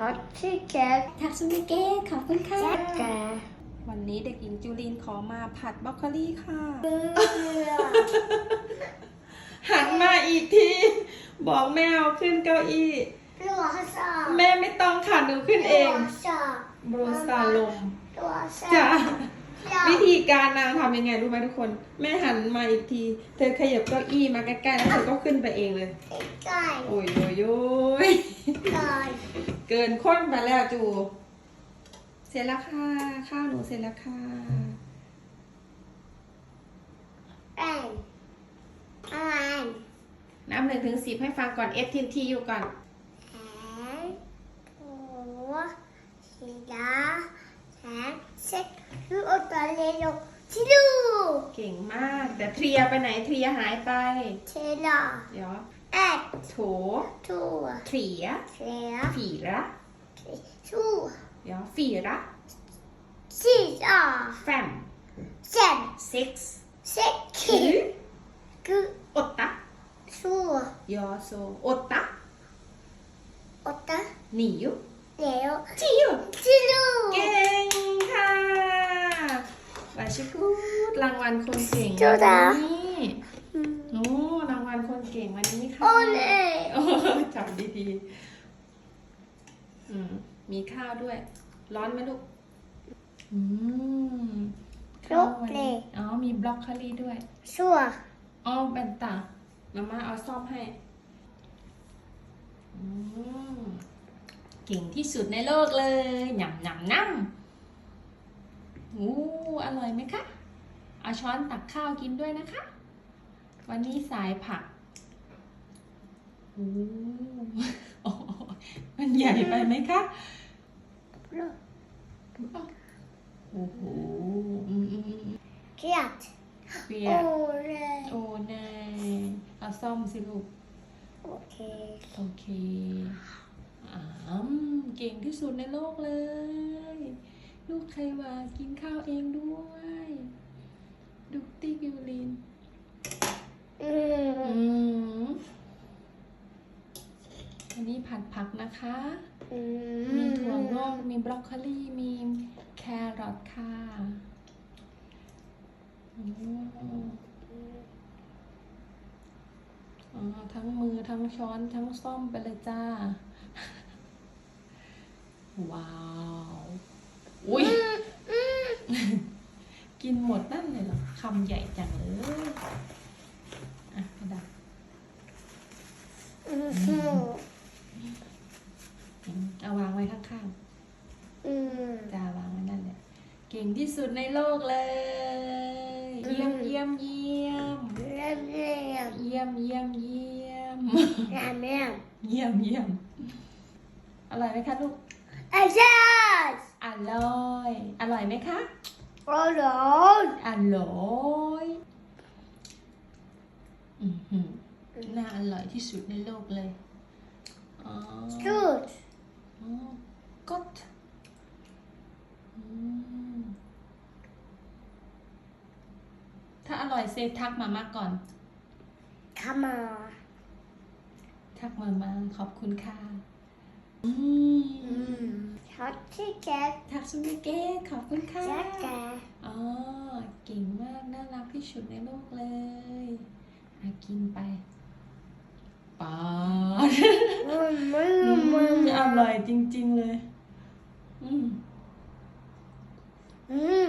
ช็อตที่แก๊กทักซุมิเกะขอบคุณค่ะแจ๊กแกวันนี้เด็กหญิงจูลินขอมาผัดบรอกโคลีค่ะเบื่อหันมาอีกที บอกแม่เอาขึ้นเก้าอี้ ตัวสอบแม่ไม่ต้องค่ะหนูขึ้นเอง ตัวสอบบรูซาลม ตัวสอบ จ้าสอบ วิธีการนางทำยังไงรู้ไหมทุกคน แม่หันมาอีกที เธอขยับเก้าอี้มาใกล้ๆแล้วเธอก็ขึ้นไปเองเลยไก่โอ้ยโอ้ยโอ้ยไก่เกินข้นไปแล้วจู เสร็จแล้วค่ะ ข้าวหนูเสร็จแล้วค่ะแอนอะไรนับหนึ่งถึงสิบให้ฟังก่อน F T T อยู่ก่อนแขนหัวสีดา แขนเซ็ตลูกอตัวเล็กชิลูเก่งมาก แต่เทรียไปไหนเทรียหายไปเทลาเดี๋ยวแอดโถตัวเทรียเสียฝีระชู่เดี๋ยวฝีระสี่สอแฟมเจ็ด six เซ็กคืคิอคืออตตะชู่ยอโซอตตะอตานิวเดี๋ยวจิวชิลูเก่งค่ะ วาชิกูดรางวัลคนเก่งจูดาวันนี้โอ้รางวัลคนเก่งวันนี้ค่ะโอเล่โอ้จับดีๆอืมมีข้าวด้วย ร้อนไหมลูก อืมข้าววันนี้อ๋อ มีบล็อกโคลีด้วยชัวอ๋อแบนตามาม่าเอาซ่อมให้ อืมเก่งที่สุดในโลกเลยหย่ำหย่ำน้ำ อู้อร่อยไหมคะ เอาช้อนตักข้าวกินด้วยนะคะ วันนี้สายผักอู้อมันใหญ่ไปไหมคะโอ้โหอืมอืมอืมเกียดเปียโอกเล่โอ้นยเอาซ่อมสิลูก โอเค โอเคอ้ามเก่งที่สุดในโลกเลย ลูกใครว่ากินข้าวเองด้วย ดุกติ๊กยูลินอืมอืมอันนี้ผัดผักนะคะอืมีถั่วงอก มีบรอกโคลี มีแครอทค่ะอืมอ๋อทั้งมือทั้งช้อนทั้งซ่อมไปเลยจ้า ว้าว อุ้ยกินหมดนั่นเลยเหรอคำใหญ่จังเลย อะกระดาษอืมอืมเอาวางไว้ข้างอืมๆจ้าวางไว้นั่นแหละเก่งที่สุดในโลกเลย เยี่ยมเยี่ยมเยี่ยมเริ่มเริ่มเยี่ยม เยี่ยมเยี่ยมราเมนเยี่ยมเยี่ยมอร่อยไหมคะลูกอาจารย์ อร่อย อร่อยไหมคะโอ้โหอร่อยอือหือน่าอร่อยที่สุดในโลกเลยอ๋อจุดอ๋อกดอืมถ้าอร่อยเซฟทักมามาก่อนขมา ทักมามาขอบคุณค่ะ อือืม มช็อตที่แก๊กทักสุมิเกะขอบคุณค่ะ แจ๊กแกอ๋อ เก่งมาก น่ารักที่สุดในโลกเลยอากินไปปาดมึงมึงอืมึงมอร่อยจริง ๆ เลย อืม อืมอืม